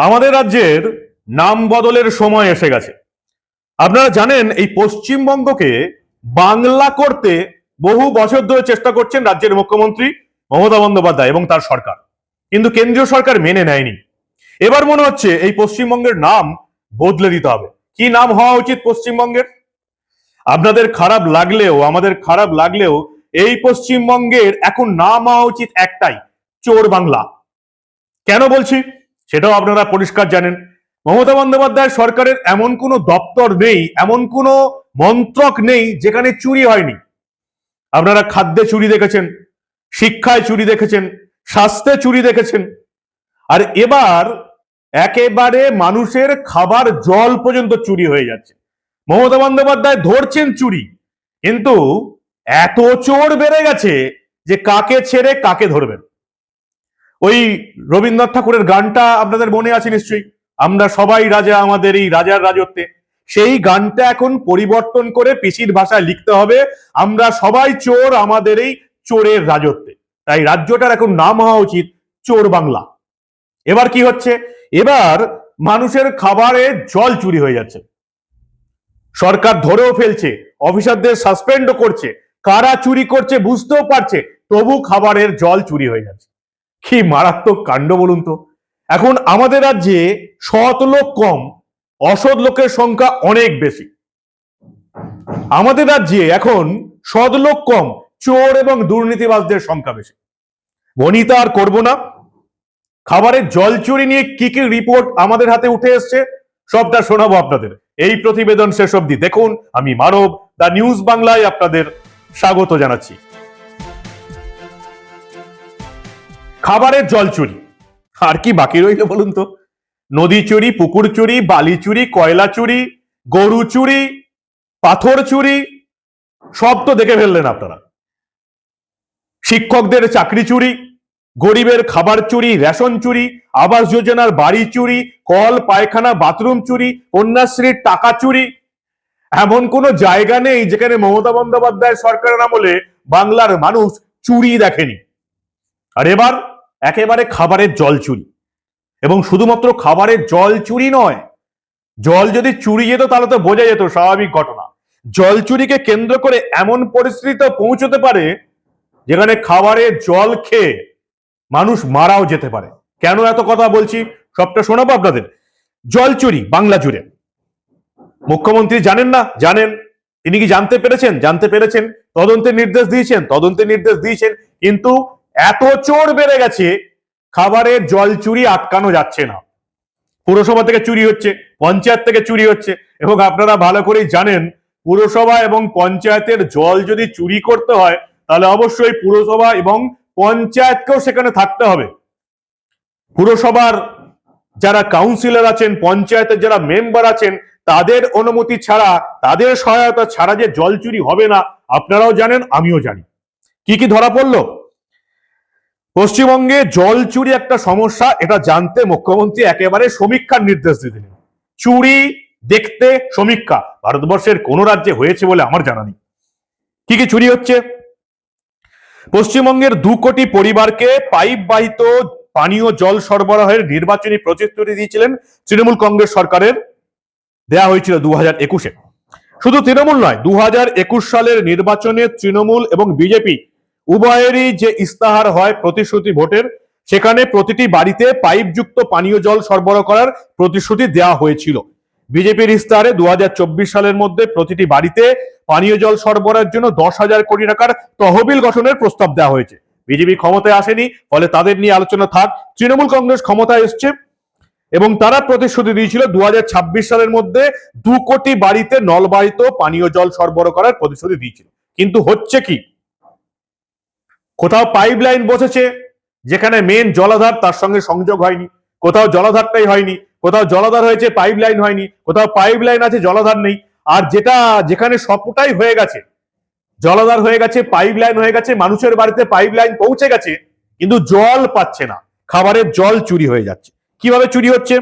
আমাদের রাজ্যের নাম বদলের সময় এসে গেছে। আপনারা জানেন, এই পশ্চিমবঙ্গকে বাংলা করতে বহু বছর ধরে চেষ্টা করছেন রাজ্যের মুখ্যমন্ত্রী মমতা বন্দ্যোপাধ্যায় এবং তার সরকার। কিন্তু কেন্দ্রীয় সরকার মেনে নেয়নি। এবার মনে হচ্ছে এই পশ্চিমবঙ্গের নাম বদলে দিতে হবে। কি নাম হওয়া উচিত পশ্চিমবঙ্গের? আপনাদের খারাপ লাগলেও, আমাদের খারাপ লাগলেও এই পশ্চিমবঙ্গের এখন নাম হওয়া উচিত একটাই, চোর বাংলা। কেন বলছি? সেটাও আপনারা পরিষ্কার জানেন। মমতা বন্দ্যোপাধ্যায় সরকারের এমন কোনো দপ্তর নেই, এমন কোনো মন্ত্রক নেই যেখানে চুরি হয়নি। আপনারা খাদ্যে চুরি দেখেছেন, শিক্ষায় চুরি দেখেছেন, স্বাস্থ্যে চুরি দেখেছেন। আর এবার একেবারে মানুষের খাবার জল পর্যন্ত চুরি হয়ে যাচ্ছে। মমতা বন্দ্যোপাধ্যায় ধরছেন চুরি, কিন্তু এত চোর বেড়ে গেছে যে কাকে ছেড়ে কাকে ধরবেন? ওই রবীন্দ্রনাথ ঠাকুরের গানটা আপনাদের মনে আছে নিশ্চয়ই? আমরা সবাই রাজা, আমাদের এই রাজার রাজত্বে। সেই গানটা এখন পরিবর্তন করে পিসির ভাষায় লিখতে হবে, আমরা সবাই চোর, আমাদের এই চোরের রাজত্বে। তাই রাজ্যটার এখন নাম হওয়া উচিত চোর বাংলা। এবার কি হচ্ছে? এবার মানুষের খাবারে জল চুরি হয়ে যাচ্ছে। সরকার ধরেও ফেলছে, অফিসারদের সাসপেন্ডও করছে। কারা চুরি করছে বুঝতেও পারছে, তবু খাবারের জল চুরি হয়ে যাচ্ছে। কি মারাত্মক কাণ্ড বলুন তো? এখন আমাদের রাজ্যে সৎ লোক কম, অসৎ লোকের সংখ্যা অনেক বেশি। আমাদের রাজ্যে এখন সৎ লোক কম, চোর এবং দুর্নীতিবাজদের সংখ্যা বেশি। বনিতা আর করব না। খাবারের জল চুরি নিয়ে কি কি রিপোর্ট আমাদের হাতে উঠে এসছে, সবটা শোনাবো আপনাদের। এই প্রতিবেদন শেষ অবধি দেখুন। আমি মানব দা নিউজ বাংলায় আপনাদের স্বাগত জানাচ্ছি। খাবারের জল চুরি। আর কি বাকি রইল বলুন তো? নদী চুরি, পুকুর চুরি, বালি চুরি, কয়লা চুরি, গরু চুরি, পাথর চুরি, সব তো দেখে ফেললেন আপনারা। শিক্ষকদের চাকরি চুরি, গরিবের খাবার চুরি, রেশন চুরি, আবাস যোজনার বাড়ি চুরি, কল, পায়খানা, বাথরুম চুরি, কন্যাশ্রীর টাকা চুরি। এমন কোনো জায়গা নেই যেখানে মমতা বন্দ্যোপাধ্যায় সরকারের আমলে বাংলার মানুষ চুরি দেখেনি। আর এবার একেবারে খাবারের জল চুরি। এবং শুধুমাত্র খাবারের জল চুরি নয়, জল যদি চুরি যেত তাহলে তো বোঝা যেত স্বাভাবিক ঘটনা। জল চুরিকে কেন্দ্র করে এমন পরিস্থিতিতে পৌঁছতে পারে, যেখানে খাবারের জল খেয়ে মানুষ মারাও যেতে পারে। কেন এত কথা বলছি? সবটা শোনাবো আপনাদের। জল চুরি বাংলা জুড়ে। মুখ্যমন্ত্রী জানেন না? জানেন। তিনি কি জানতে পেরেছেন? জানতে পেরেছেন। তদন্তের নির্দেশ দিয়েছেন। তদন্তের নির্দেশ দিয়েছেন। কিন্তু এত চোর বেড়ে গেছে খাবারের জল চুরি আটকানো যাচ্ছে না। পুরসভা থেকে চুরি হচ্ছে, পঞ্চায়েত থেকে চুরি হচ্ছে। এবং আপনারা ভালো করেই জানেন, পুরসভা এবং পঞ্চায়েতের জল যদি চুরি করতে হয়, তাহলে অবশ্যই পুরসভা এবং পঞ্চায়েতকেও সেখানে থাকতে হবে। পুরসভার যারা কাউন্সিলর আছেন, পঞ্চায়েতের যারা মেম্বার আছেন, তাদের অনুমতি ছাড়া, তাদের সহায়তা ছাড়া যে জল চুরি হবে না, আপনারাও জানেন, আমিও জানি। কি কি ধরা পড়ল? পশ্চিমবঙ্গে জল চুরি একটা সমস্যা, এটা জানতে মুখ্যমন্ত্রী একেবারে সমীক্ষার নির্দেশ দিলেন। চুরি দেখতে সমীক্ষা, ভারতবর্ষের কোন রাজ্যে হয়েছে বলে আমার জানা নেই। কি কি চুরি হচ্ছে? পশ্চিমবঙ্গের দু কোটি পরিবারকে পাইপ বাহিত পানীয় জল সরবরাহের নির্বাচনী প্রতিশ্রুতি দিয়েছিলেন তৃণমূল কংগ্রেস সরকারের। দেয়া হয়েছিল দু হাজার একুশে। শুধু তৃণমূল নয় দু একুশ সালের নির্বাচনে তৃণমূল এবং বিজেপি উভয়েরই যে ইস্তাহার হয় প্রতিশ্রুতি ভোটের, সেখানে প্রতিটি বাড়িতে পাইপযুক্ত পানীয় জল সরবরাহ করার প্রতিশ্রুতি দেওয়া হয়েছিল। বিজেপির ইস্তাহারে দু সালের মধ্যে প্রতিটি বাড়িতে পানীয় জল সরবরাহের জন্য দশ হাজার কোটি টাকার তহবিল গঠনের প্রস্তাব দেওয়া হয়েছে। বিজেপি ক্ষমতায় আসেনি, ফলে তাদের নিয়ে আলোচনা থাক। তৃণমূল কংগ্রেস ক্ষমতায় এসছে এবং তারা প্রতিশ্রুতি দিয়েছিল দু হাজার ছাব্বিশ সালের মধ্যে দু কোটি বাড়িতে নলবাহিত পানীয় জল সরবরাহ করার প্রতিশ্রুতি দিয়েছিল। কিন্তু হচ্ছে কি? কোথাও পাইপ লাইন বসেছে, যেখানে মেন জলাধার তার সঙ্গে সংযোগ হয়নি। কোথাও জলাধারটাই হয়নি, কোথাও জলাধার হয়েছে পাইপ লাইন হয়নি, কোথাও পাইপ লাইন আছে, জলাধার নেই। আর যেটা, যেখানে সবটাই হয়ে গেছে, জলাধার হয়ে গেছে পাইপ লাইন হয়ে গেছে, মানুষের বাড়িতে পাইপ লাইন পৌঁছে গেছে, কিন্তু জল পাচ্ছে না। খাবারের জল চুরি হয়ে যাচ্ছে। কীভাবে চুরি হচ্ছে?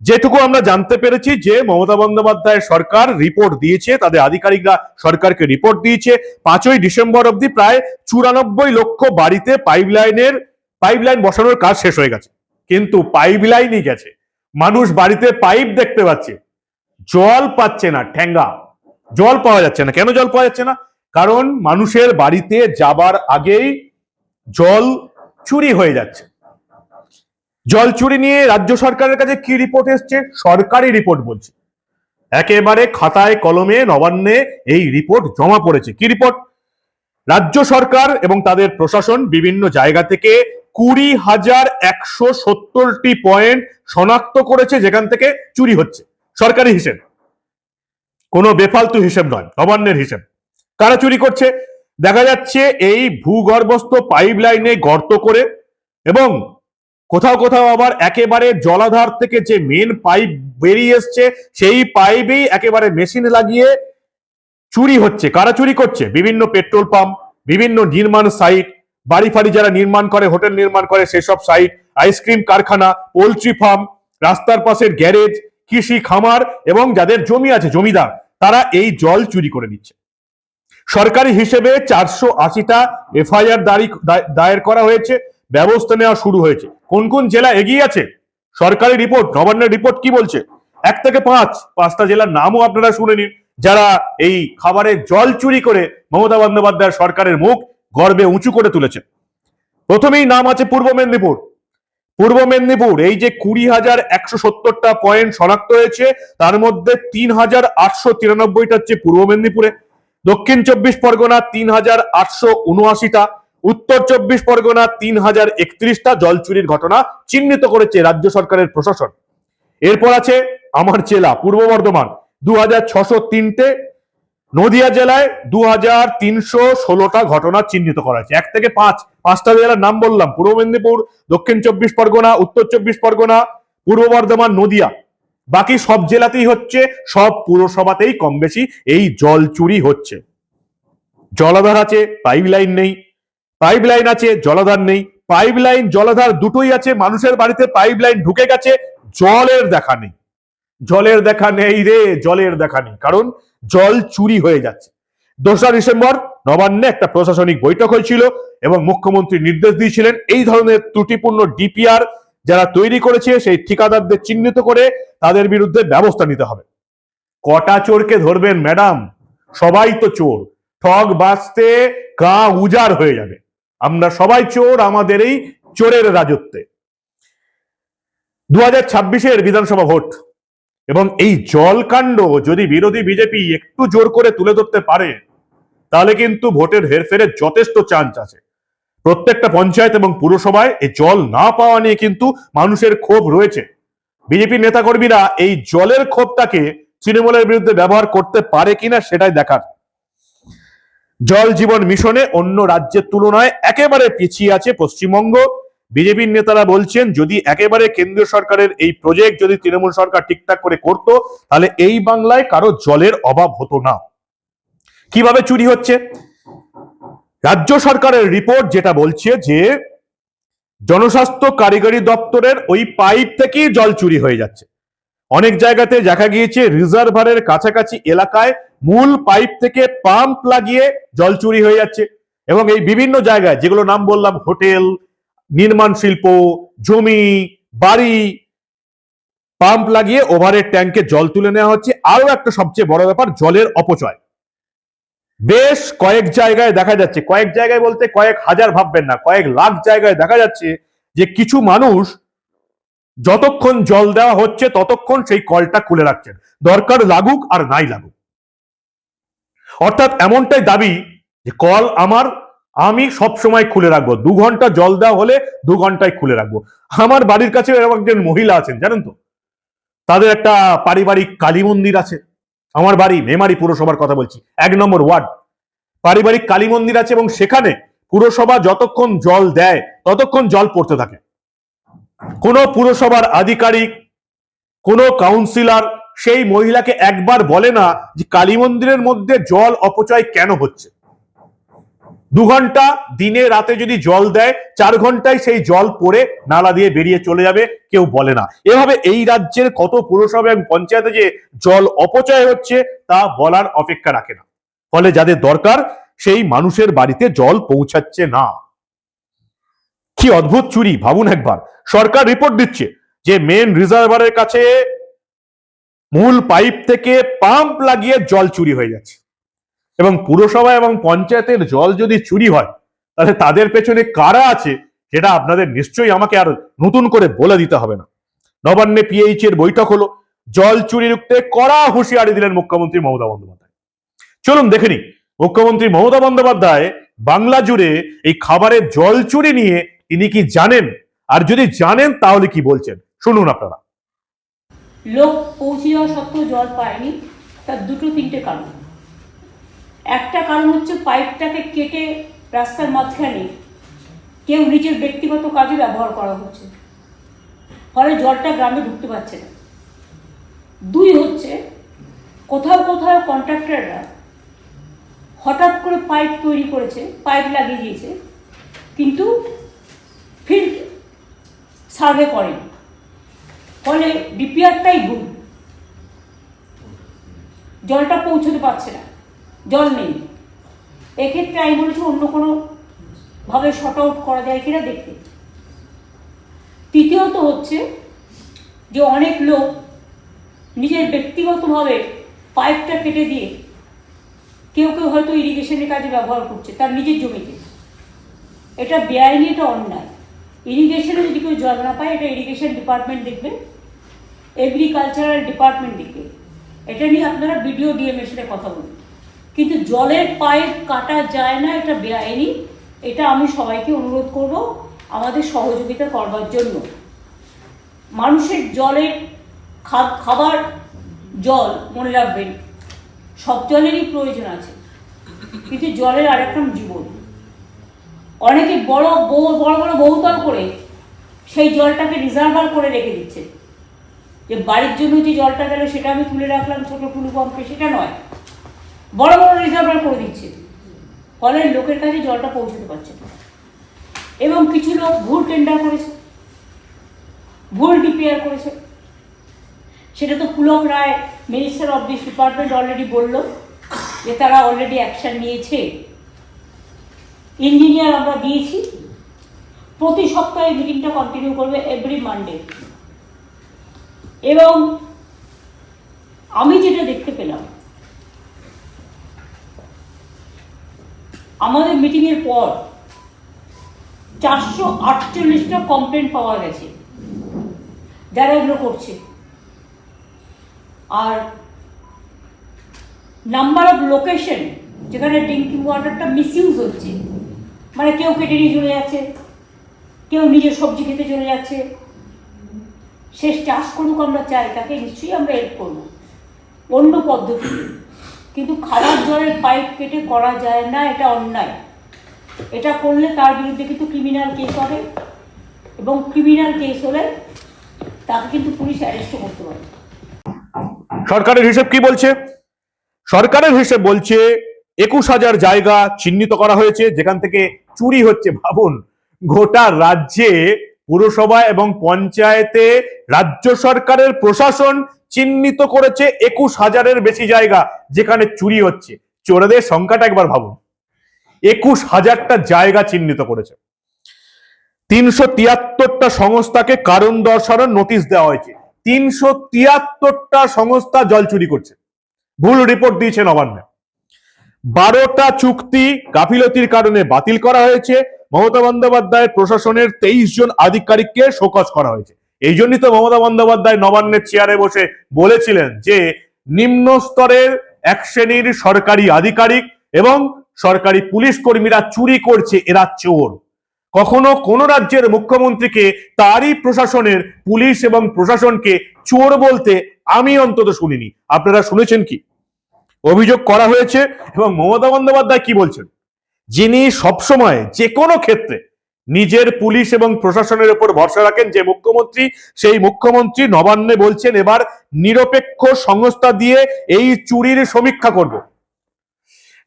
যেটুকু আমরা জানতে পেরেছি যে মমতা বন্দ্যোপাধ্যায় সরকার রিপোর্ট দিয়েছে, তাদের আধিকারিকরা সরকারকে রিপোর্ট দিয়েছে। পাঁচই ডিসেম্বর অবধি প্রায় চুরানব্বই লক্ষ বাড়িতে পাইপ লাইনের পাইপ লাইন বসানোর কাজ শেষ হয়ে গেছে। কিন্তু পাইপ লাইনই গেছে। মানুষ বাড়িতে পাইপ দেখতে পাচ্ছে। জল পাচ্ছে না ঠেঙ্গা জল পাওয়া যাচ্ছে না। কেন জল পাওয়া যাচ্ছে না? কারণ মানুষের বাড়িতে যাবার আগেই জল চুরি হয়ে যাচ্ছে। জল চুরি নিয়ে রাজ্য সরকারের কাছে কি রিপোর্ট এসছে? সরকারি রিপোর্ট বলছে। একেবারে খাতায় কলমে নবান্নে এই রিপোর্ট জমা পড়েছে। কি রিপোর্ট রাজ্য সরকার এবং তাদের প্রশাসন বিভিন্ন জায়গা থেকে কুড়ি হাজার একশো সত্তরটি পয়েন্ট শনাক্ত করেছে, যেখান থেকে চুরি হচ্ছে। সরকারি হিসেব। কোনো বেফালতু হিসেব নয়, নবান্নের হিসেব। কারা চুরি করছে? দেখা যাচ্ছে এই ভূগর্ভস্থ পাইপ লাইনে গর্ত করে এবং কোথাও কোথাও আবার একেবারে জলাধার থেকে যে মেন পাইপ বেরিয়ে এসছে, সেই পাইপেই একেবারে মেশিন লাগিয়ে চুরি হচ্ছে। কারা চুরি করছে? বিভিন্ন পেট্রোল পাম্প বিভিন্ন নির্মাণ সাইট বাড়ি ফাড়ি যারা নির্মাণ করে হোটেল নির্মাণ করে, সেসব সাইট আইসক্রিম কারখানা পোলট্রি ফার্ম রাস্তার পাশের গ্যারেজ কৃষি খামার এবং যাদের জমি আছে, জমিদার, তারা এই জল চুরি করে নিচ্ছে। সরকারি হিসেবে চারশো আশিটা এফআইআর দায়ের করা হয়েছে, ব্যবস্থা নেওয়া শুরু হয়েছে। কোন কোন জেলা এগিয়ে আছে? সরকারি রিপোর্ট, নবান্নের রিপোর্ট কি বলছে? এক থেকে পাঁচ, পাঁচটা জেলার নামও আপনারা শুনে নিন। যারা এই খাবারের জল চুরি করে মমতা বন্দ্যোপাধ্যায় সরকারের মুখ গর্বে উঁচু করে তুলেছে। প্রথমেই নাম আছে পূর্ব মেদিনীপুর। পূর্ব মেদিনীপুর, এই যে কুড়ি হাজার একশো সত্তরটা পয়েন্ট শনাক্ত হয়েছে, তার মধ্যে তিন হাজার আটশো তিরানব্বইটা হচ্ছে পূর্ব মেদিনীপুরে। দক্ষিণ চব্বিশ পরগনা তিন হাজার আটশো উনআশিটা উত্তর চব্বিশ পরগনা তিন হাজার একত্রিশটা জল চুরির ঘটনা চিহ্নিত করেছে রাজ্য সরকারের প্রশাসন। এরপর আছে আমার জেলা, পূর্ব বর্ধমান দু হাজার ছশো তিনটে নদিয়া জেলায় দু হাজার তিনশো ষোলোটা ঘটনা চিহ্নিত করা হয়েছে। এক থেকে পাঁচ, পাঁচটা জেলার নাম বললাম। পূর্ব মেদিনীপুর, দক্ষিণ চব্বিশ পরগনা, উত্তর চব্বিশ পরগনা, পূর্ব বর্ধমান, নদিয়া। বাকি সব জেলাতেই হচ্ছে, সব পুরসভাতেই কম বেশি এই জল চুরি হচ্ছে। জলাধার আছে পাইপ লাইন নেই। পাইপ লাইন আছে, জলাধার নেই। পাইপ লাইন, জলাধার দুটোই আছে, মানুষের বাড়িতে পাইপ লাইন ঢুকে গেছে, জলের দেখা নেই। জলের দেখা নেই রে, জলের দেখা নেই। কারণ জল চুরি হয়ে যাচ্ছে। দোসরা ডিসেম্বর, নবান্নে একটা প্রশাসনিক বৈঠক হয়েছিল এবং মুখ্যমন্ত্রী নির্দেশ দিয়েছিলেন এই ধরনের ত্রুটিপূর্ণ ডিপিআর যারা তৈরি করেছে, সেই ঠিকাদারদের চিহ্নিত করে তাদের বিরুদ্ধে ব্যবস্থা নিতে হবে। কটা চোরকে ধরবেন, ম্যাডাম? সবাই তো চোর। ঠগ বাঁচতে গা উজাড় হয়ে যাবে। আমরা সবাই চোর, আমাদের এই চোরের রাজত্বে। দু হাজার ছাব্বিশের বিধানসভা ভোট, এবং এই জলকাণ্ড যদি বিরোধী বিজেপি একটু জোর করে তুলে ধরতে পারে, তাহলে কিন্তু ভোটের হেরফেরের যথেষ্ট চান্স আছে। প্রত্যেকটা পঞ্চায়েত এবং পুরসভায় এই জল না পাওয়া নিয়ে কিন্তু মানুষের ক্ষোভ রয়েছে। বিজেপি নেতাকর্মীরা এই জলের ক্ষোভটাকে তৃণমূলের বিরুদ্ধে ব্যবহার করতে পারে কিনা সেটাই দেখার। জল জীবন মিশনে অন্য রাজ্যের তুলনায় একেবারে পিছিয়ে আছে পশ্চিমবঙ্গ। বিজেপির নেতারা বলছেন, যদি একেবারে কেন্দ্রীয় সরকারের এই প্রজেক্ট যদি তৃণমূল সরকার ঠিকঠাক করে করত, তাহলে এই বাংলায় কারও জলের অভাব হতো না। কীভাবে চুরি হচ্ছে? রাজ্য সরকারের রিপোর্ট যেটা বলছে যে, জনস্বাস্থ্য কারিগরি দপ্তরের ওই পাইপ থেকেই জল চুরি হয়ে যাচ্ছে। অনেক জায়গাতে দেখা গিয়েছে রিজার্ভারের কাছাকাছি এলাকায় মূল পাইপ থেকে পাম্প লাগিয়ে জল চুরি হয়ে যাচ্ছে। এবং এই বিভিন্ন জায়গায় যেগুলো নাম বললাম, হোটেল, নির্মাণ শিল্প, জমি, বাড়ি, পাম্প লাগিয়ে ওভারের ট্যাঙ্কে জল তুলে নেওয়া হচ্ছে। আরও একটা সবচেয়ে বড় ব্যাপার, জলের অপচয়। বেশ কয়েক জায়গায় দেখা যাচ্ছে, কয়েক জায়গায় বলতে কয়েক হাজার ভাববেন না, কয়েক লাখ জায়গায় দেখা যাচ্ছে যে কিছু মানুষ যতক্ষণ জল দেওয়া হচ্ছে, ততক্ষণ সেই কলটা খুলে রাখছেন। দরকার লাগুক আর নাই লাগুক। অর্থাৎ এমনটাই দাবি যে কল আমার, আমি সব সময় খুলে রাখব। দু ঘণ্টা জল দেওয়া হলে দু ঘন্টায় খুলে রাখব। আমার বাড়ির কাছে এরকম একজন মহিলা আছেন, জানেন তো? তাদের একটা পারিবারিক কালী মন্দির আছে। আমার বাড়ি মেমারি পুরসভার কথা বলছি, এক নম্বর ওয়ার্ড। পারিবারিক কালী মন্দির আছে এবং সেখানে পুরসভা যতক্ষণ জল দেয়, ততক্ষণ জল পড়তে থাকে। কোনো পুরসভার আধিকারিক, কোনো কাউন্সিলর সেই মহিলাকে একবার বলে না যে কালী মন্দিরের মধ্যে জল অপচয় কেন হচ্ছে। দু ঘণ্টা দিনে রাতে যদি জল দেয়, চার ঘন্টায় সেই জল পড়ে নালা দিয়ে বেরিয়ে চলে যাবে, কেউ বলে না। এভাবে এই রাজ্যের কত পুরসভা এবং পঞ্চায়েতে যে জল অপচয় হচ্ছে, তা বলার অপেক্ষা রাখে না। ফলে যাদের দরকার, সেই মানুষের বাড়িতে জল পৌঁছাচ্ছে না। কি অদ্ভুত চুরি, ভাবুন একবার। সরকার রিপোর্ট দিচ্ছে যে মেন রিজার্ভারের কাছে মূল পাইপ থেকে পাম্প লাগিয়ে জল চুরি হয়ে যাচ্ছে। এবং পুরসভা এবং পঞ্চায়েতের জল যদি চুরি হয়, তাহলে তাদের পেছনে কারা আছে, সেটা আপনাদের নিশ্চয়ই আমাকে আর নতুন করে বলে দিতে হবে না। নবান্নে পিএইচ এর বৈঠক হলো। জল চুরি রুখতে কড়া হুঁশিয়ারি দিলেন মুখ্যমন্ত্রী মমতা বন্দ্যোপাধ্যায়। চলুন দেখে মুখ্যমন্ত্রী মমতা বন্দ্যোপাধ্যায় বাংলা জুড়ে এই খাবারের জল চুরি নিয়ে তিনি কি জানেন? আর যদি জানেন, তাহলে কি বলছেন? শুনুন আপনারা। লোক পৌঁছে যাওয়া সত্ত্বেও জল পায়নি, তার দুটো তিনটে কারণ। একটা কারণ হচ্ছে পাইপটাকে কেটে রাস্তার মাঝখানে কেউ নিজের ব্যক্তিগত কাজে ব্যবহার করা হচ্ছে। ফলে জলটা গ্রামে ঢুকতে পারছে না। দুই হচ্ছে, কোথাও কোথাও কন্ট্রাক্টররা হঠাৎ করে পাইপ তৈরি করেছে, পাইপ লাগিয়ে দিয়েছে, কিন্তু সার্ভে করেনি। ফলে ডিপিআরটাই ভুল। জলটা পৌঁছতে পারছে না। জল নেই। এক্ষেত্রে আমি বলেছি অন্য কোনো ভাবে শর্ট আউট করা যায় কিনা দেখতে। তৃতীয়ত হচ্ছে যে অনেক লোক নিজের ব্যক্তিগতভাবে পাইপটা কেটে দিয়ে কেউ কেউ হয়তো ইরিগেশনের কাজে ব্যবহার করছে, তার নিজের জমিতে। এটা বেআইনি এটা অন্যায়। ইরিগেশনে যদি কেউ জল না পায়, এটা ইরিগেশন ডিপার্টমেন্ট দেখবে এগ্রিকালচারাল ডিপার্টমেন্ট দেখবে। এটা নিয়ে আপনারা বিডিও ডিএমের সাথে কথা বলুন। কিন্তু জলের পাইপ কাটা যায় না, এটা বেআইনি। এটা আমি সবাইকে অনুরোধ করব, আমাদের সহযোগিতা করবার জন্য। মানুষের জলের খাবার, জল মনে রাখবেন। সব জলেরই প্রয়োজন আছে। কিন্তু জলের আরেকটা জীবন। অনেকে বড় বউ, বড় বড় বহুতল করে সেই জলটাকে রিজার্ভার করে রেখে দিচ্ছে। যে বাড়ির জন্য যে জলটা গেল, সেটা আমি তুলে রাখলাম ছোট টুলু পাম্পে, সেটা নয়। বড় বড় রিজার্ভার করে দিচ্ছে। ফলে লোকের কাছে জলটা পৌঁছতে পারছে না। এবং কিছু লোক ভুল টেন্ডার করেছে, ভুল ডিপিআর করেছে। সেটা তো Pulak Roy minister of this department already বলল যে তারা অলরেডি অ্যাকশন নিয়েছে। ইঞ্জিনিয়ার আমরা দিয়েছি। প্রতি সপ্তাহে মিটিংটা কন্টিনিউ করবে এভরি মানডে এবং আমি যেটা দেখতে পেলাম, আমাদের মিটিংয়ের পর চারশো আটচল্লিশটা কমপ্লেন পাওয়া গেছে। যারা এগুলো করছে। আর নাম্বার অফ লোকেশন যেখানে ড্রিঙ্কিং ওয়াটারটা মিসইউজ হচ্ছে। মানে কেউ কেটে নিয়ে চলে যাচ্ছে, কেউ নিজের সবজি খেতে চলে যাচ্ছে। সে চাষ করুক আমরা চাই, তাকে নিশ্চয়ই আমরা হেল্প করব। অন্য পদ্ধতি। কিন্তু খারাপ জলের পাইপ কেটে করা যায় না, এটা অন্যায়। এটা করলে তার বিরুদ্ধে কিন্তু ক্রিমিনাল কেস হবে এবং ক্রিমিনাল কেস হলে তাকে কিন্তু পুলিশ অ্যারেস্টও করতে পারে সরকারের হিসেব কি বলছে? সরকারের হিসেব বলছে একুশ হাজার জায়গা চিহ্নিত করা হয়েছে, যেখান থেকে চুরি হচ্ছে। ভাবুন, গোটা রাজ্যে পুরসভা এবং পঞ্চায়েতে রাজ্য সরকারের প্রশাসন চিহ্নিত করেছে একুশ হাজারের বেশি জায়গা, যেখানে চুরি হচ্ছে। চোরেদের সংখ্যাটা একবার ভাবুন। একুশ হাজারটা জায়গা চিহ্নিত করেছে। তিনশো তিয়াত্তরটা সংস্থাকে কারণ দর্শানোর নোটিশ দেওয়া হয়েছে। তিনশো তিয়াত্তরটা সংস্থা জল চুরি করছে। ভুল রিপোর্ট দিয়েছে নবান্নে। বারোটা চুক্তি গাফিলতির কারণে বাতিল করা হয়েছে। মমতা বন্দ্যোপাধ্যায়ের প্রশাসনের তেইশ জন আধিকারিককে শোকজ করা হয়েছে। এই জন্যই তো মমতা বন্দ্যোপাধ্যায় নবান্নের চেয়ারে বসে বলেছিলেন যে, নিম্ন স্তরের এক শ্রেণির সরকারি আধিকারিক এবং সরকারি পুলিশ কর্মীরা চুরি করছে, এরা চোর। কখনো কোন রাজ্যের মুখ্যমন্ত্রীকে তারই প্রশাসনের পুলিশ এবং প্রশাসনকে চোর বলতে আমি অন্তত শুনিনি। আপনারা শুনেছেন কি? অভিযোগ করা হয়েছে এবং মমতা বন্দ্যোপাধ্যায় কি বলছেন? যিনি সবসময় যে কোনো ক্ষেত্রে নিজের পুলিশ এবং প্রশাসনের উপর ভরসা রাখেন, যে মুখ্যমন্ত্রী, সেই মুখ্যমন্ত্রী নবান্নে বলছেন, এবার নিরপেক্ষ সংস্থা দিয়ে এই চুরির সমীক্ষা করব।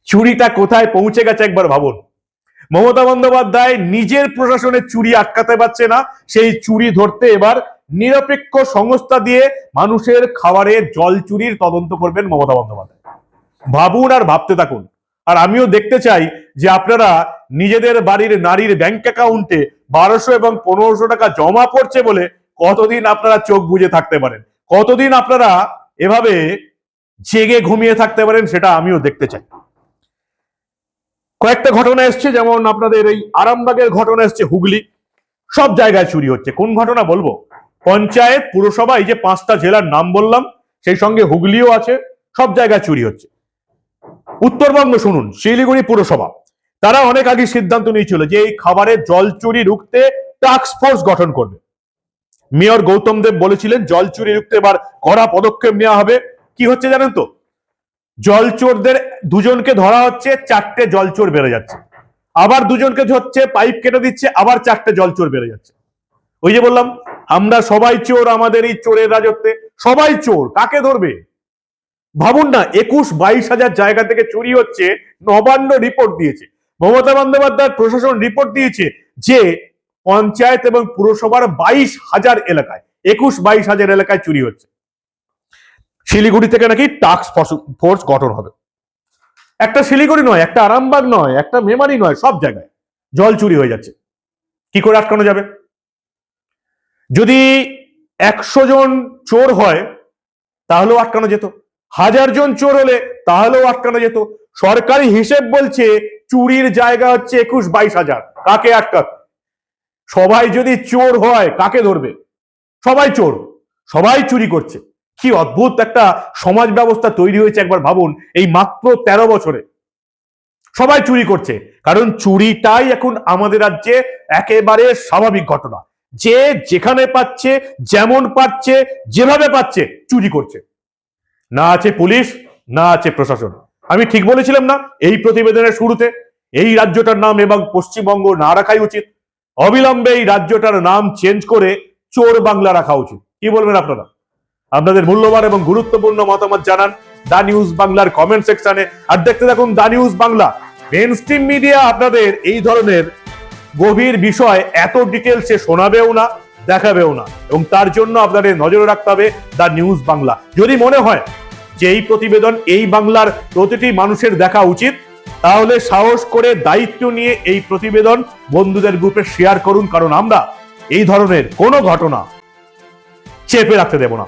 চুরিটা কোথায় পৌঁছে গেছে একবার ভাবুন। মমতা বন্দ্যোপাধ্যায় নিজের প্রশাসনের চুরি আটকাতে পারছে না, সেই চুরি ধরতে এবার নিরপেক্ষ সংস্থা দিয়ে মানুষের খাবারের জল চুরির তদন্ত করবেন মমতা বন্দ্যোপাধ্যায়। ভাবুন আর ভাবতে থাকুন। আর আমিও দেখতে চাই যে আপনারা নিজেদের বাড়ির নারীর ব্যাংক অ্যাকাউন্টে বারোশো এবং পনেরোশো টাকা জমা পড়ছে বলে কতদিন আপনারা চোখ বুজে থাকতে পারেন? কতদিন আপনারা এভাবে জেগে ঘুমিয়ে থাকতে পারেন সেটা আমিও দেখতে চাই। কয়েকটা ঘটনা এসছে, যেমন আপনাদের এই আরামবাগের ঘটনা এসছে হুগলি। সব জায়গায় চুরি হচ্ছে। কোন ঘটনা বলব? পঞ্চায়েত, পুরসভা, এই যে পাঁচটা জেলার নাম বললাম, সেই সঙ্গে হুগলিও আছে, সব জায়গায় চুরি হচ্ছে। উত্তরবঙ্গ শুনুন, শিলিগুড়ি পুরসভা। তারা অনেক আগে সিদ্ধান্ত নিয়েছিল যে এই খাবারের জল চুরি রুখতে টাস্ক ফোর্স গঠন করবে। মেয়র গৌতম দেব বলেছিলেন, জল চুরি রুখতে এবার কড়া পদক্ষেপ নেওয়া হবে। কি হচ্ছে জানেন তো? জলচোরদের দুজনকে ধরা হচ্ছে, চারটে জলচোর বেড়ে যাচ্ছে। আবার দুজনকে ধরছে, পাইপ কেটে দিচ্ছে, আবার চারটে জলচোর বেড়ে যাচ্ছে। ওই যে বললাম, আমরা সবাই চোর, আমাদের এই চোরের রাজত্বে সবাই চোর, কাকে ধরবে? ভাবুন না, একুশ বাইশ হাজার জায়গা থেকে চুরি হচ্ছে, নবান্ন রিপোর্ট দিয়েছে। মমতা বন্দ্যোপাধ্যায় প্রশাসন রিপোর্ট দিয়েছে যে পঞ্চায়েত এবং পুরসভার বাইশ হাজার এলাকায়, একুশ বাইশ হাজার এলাকায় চুরি হচ্ছে। শিলিগুড়ি থেকে নাকি টাস্ক ফোর্স গঠন হবে। একটা শিলিগুড়ি নয়, একটা আরামবাগ নয়, একটা মেমারি নয়, সব জায়গায় জল চুরি হয়ে যাচ্ছে। কি করে আটকানো যাবে? যদি একশো জন চোর হয়, তাহলেও আটকানো যেত। হাজার জন চোর হলে তাহলেও আটকানো যেত। সরকারি হিসেব বলছে চুরির জায়গা হচ্ছে একুশ বাইশ হাজার। কাকে আটকাবে? সবাই যদি চোর হয়, কাকে ধরবে? সবাই চোর। সবাই চুরি করছে। কি অদ্ভুত একটা সমাজ ব্যবস্থা তৈরি হয়েছে একবার ভাবুন, এই মাত্র তেরো বছরে। সবাই চুরি করছে। কারণ চুরিটাই এখন আমাদের রাজ্যে একেবারে স্বাভাবিক ঘটনা। যে যেখানে পাচ্ছে, যেমন পাচ্ছে, যেভাবে পাচ্ছে, চুরি করছে। না আছে পুলিশ, না আছে প্রশাসন। আমি ঠিক বলেছিলাম না এই প্রতিবেদনের শুরুতে, এই রাজ্যটার নাম এবং পশ্চিমবঙ্গ না রাখাই উচিত। অবিলম্বে এই রাজ্যটার নাম চেঞ্জ করে চোর বাংলা রাখা উচিত। কি বলবেন আপনারা? আপনাদের মূল্যবান এবং গুরুত্বপূর্ণ মতামত জানান দা নিউজ বাংলার কমেন্ট সেকশনে। আর দেখতে থাকুন the news Bangla. Mainstream media আপনাদের এই ধরনের গভীর বিষয় এত ডিটেলসে শোনাবেও না, দেখাবেও না। এবং তার জন্য আপনাদের নজরে রাখতে হবে দা নিউজ বাংলা। যদি মনে হয় যে এই প্রতিবেদন এই বাংলার প্রতিটি মানুষের দেখা উচিত, তাহলে সাহস করে দায়িত্ব নিয়ে এই প্রতিবেদন বন্ধুদের গ্রুপে শেয়ার করুন, কারণ আমরা এই ধরনের কোনো ঘটনা চেপে রাখতে দেব না।